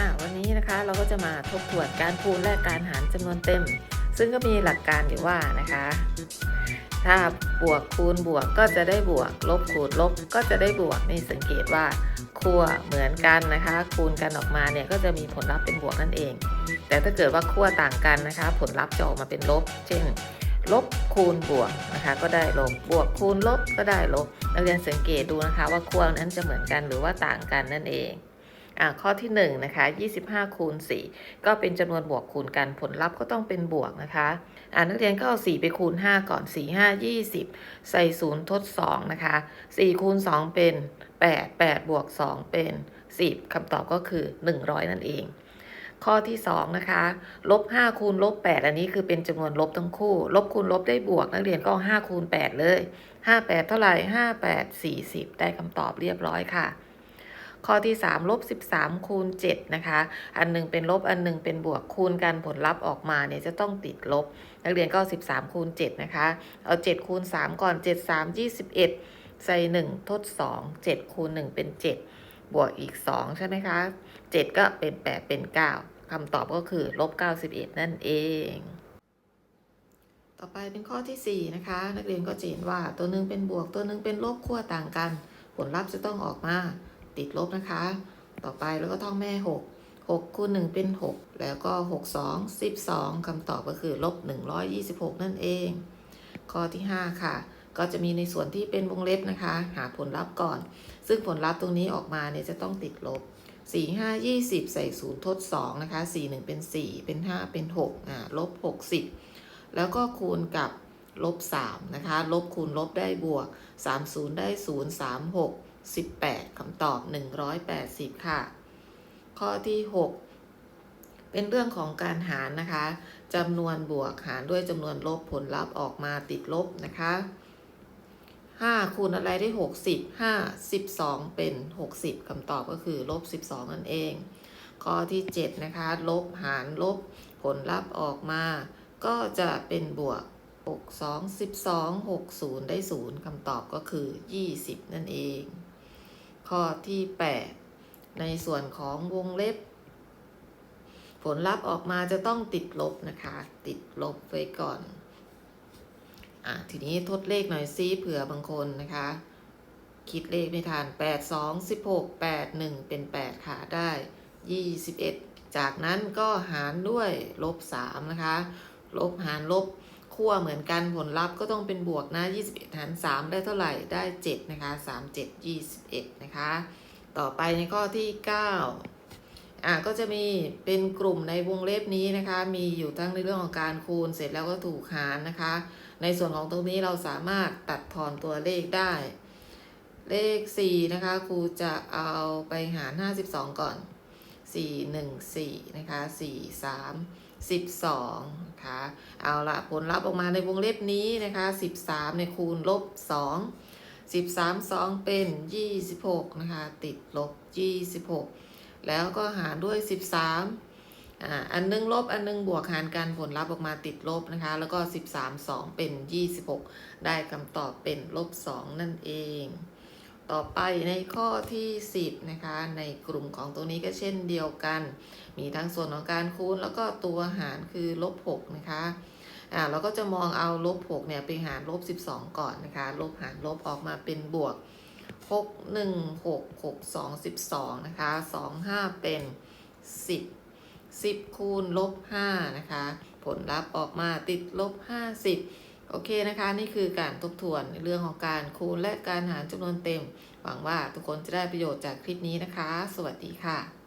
อะวันนี้นะคะเราก็จะมาทบทวนการคูณและการหารจำนวนเต็ม ซึ่งก็มีหลักการอยู่ว่านะคะ ถ้าบวกคูณบวกก็จะได้บวก ลบคูณลบก็จะได้บวกนี่สังเกตว่าขั้วเหมือนกันนะคะ คูณกันออกมาเนี่ยก็จะมีผลลัพธ์เป็นบวกนั่นเอง แต่ถ้าเกิดว่าขั้วต่างกันนะคะ ผลลัพธ์จะออกมาเป็นลบ เช่น ลบคูณบวกนะคะก็ได้ลบบวกคูณลบก็ได้ลบนักเรียนสังเกตดูนะคะว่าขั้วนั้นจะเหมือนกันหรือว่าต่างกันนั่นเอง ข้อที่1นะคะ25คูณ4ก็เป็นจำนวนบวกคูณกันผลลัพธ์ก็ต้องเป็นบวกนะคะอ่านักเรียนก็เอา4ไปคูณ 5 ก่อน 4 5 20 ใส่0ทด 2 นะคะ 4 คูณ 2 เป็น 8 8 บวก 2 เป็น 10คำตอบก็คือ 100 นั่นเอง ข้อที่ 2 นะคะลบ5คูณลบ8อันนี้คือเป็นจำนวนลบทั้งคู่ ลบคูณลบได้บวก นักเรียนก็5คูณ8เลย 5 8 เท่าไหร่ 5 8 40 ได้คำตอบเรียบร้อยค่ะ ข้อที่ 3 ลบ 13 คูณ 7 นะคะ อันหนึงเป็นลบอันหนึงเป็นบวกคูณกันผลลัพธ์ออกมาเนี่ยจะต้องติดลบ นักเรียนก็เอา13 คูณ 7 นะคะ เอา 7 คูณ 3 ก่อน 7 3 21 ใส่ 1 ทด 2 7 คูณ 1 เป็น 7 บวกอีก 2 ใช่ไหมคะ 7 ก็เป็น 8 เป็น 9คำตอบก็คือลบ 91 นั่นเองต่อไปเป็นข้อที่ 4 นะคะ นักเรียนก็จะเห็นว่าตัวหนึ่งเป็นบวกตัวหนึ่งเป็นลบขั้วต่างกัน ผลลัพธ์จะต้องออกมา ติดลบนะคะ ต่อไปแล้วก็ท่องแม่ 6 6คูณ1เป็น 6 แล้วก็ 6 2 12คำตอบก็คือลบ126 นั่นเอง ข้อที่ 5 ค่ะ ก็จะมีในส่วนที่เป็นวงเล็บนะคะ หาผลลัพธ์ก่อน ซึ่งผลลัพธ์ตรงนี้ออกมาเนี่ยจะต้องติดลบ 4 5 20 ใส่0ทด 2 นะคะ 4 1 เป็น 4 เป็น 5 เป็น6อ่าลบ 60 แล้วก็คูณกับลบ3นะคะ ลบคูณลบได้บวก 30 ได้ 0 3 6 18คำตอบ 180 ค่ะ ข้อที่ 6 เป็นเรื่องของการหารนะคะจำนวนบวกหารด้วยจำนวนลบผลลัพธ์ออกมาติดลบนะคะ 5 คูณอะไรได้ 60 5 12 เป็น 60คำตอบก็คือลบ 12 นั่นเอง ข้อที่ 7 นะคะ ลบหารลบผลลัพธ์ออกมา ก็จะเป็นบวก 6 2 12 60 ได้ 0คำตอบก็คือ 20 นั่นเอง ข้อที่ 8 ในส่วนของวงเล็บ ผลลัพธ์ออกมาจะต้องติดลบนะคะ ติดลบไว้ก่อน อะ ทีนี้ทดเลขหน่อยซิเผื่อบางคนนะคะ คิดเลขไม่ทัน8 2 16 8 1 เป็น 8 ค่ะ ได้ 21 จากนั้นก็หารด้วยลบ 3 นะคะ ลบหารลบ ขั้วเหมือนกันผลลัพธ์ก็ต้องเป็นบวกนะ 21 หาร 3 ได้เท่าไหร่ได้ 7 นะคะ 3 7 21 นะคะ ต่อไปในข้อที่ 9 อะก็จะมีเป็นกลุ่มในวงเล็บนี้นะคะ มีอยู่ทั้งในเรื่องของการคูณเสร็จแล้วก็ถูกหารนะคะ ในส่วนของตรงนี้เราสามารถตัดทอนตัวเลขได้ เลข 4 นะคะ ครูจะเอาไปหาร 52 ก่อน 4 1 4 นะคะ 4 3 12นะคะเอาละผลลัพธ์ออกมาในวงเล็บนี้นะคะ 13ในคูณลบ 2 13 2 เป็น 26 นะคะ ติดลบ 26 แล้วก็หารด้วย 13อ่าอันนึงลบอันนึงบวกหารกันผลลัพธ์ออกมาติดลบนะคะ แล้วก็ 13 2 เป็น 26 ได้คำตอบเป็นลบ 2 นั่นเอง ต่อไปในข้อที่ 10 นะคะ ในกลุ่มของตรงนี้ก็เช่นเดียวกัน มีทั้งส่วนของการคูณแล้วก็ตัวหารคือลบ6นะคะอ่าเราก็จะมองเอาลบ6เนี่ยไปหารลบ 12 ก่อนนะคะ ลบหารลบออกมาเป็นบวก 6 1 6 6 2 12 นะคะ 2 5 เป็น 10 10 คูณลบ5นะคะ ผลลัพธ์ออกมาติดลบ 50 โอเคนะคะ นี่คือการทบทวนในเรื่องของการคูณและการหารจำนวนเต็ม หวังว่าทุกคนจะได้ประโยชน์จากคลิปนี้นะคะ สวัสดีค่ะ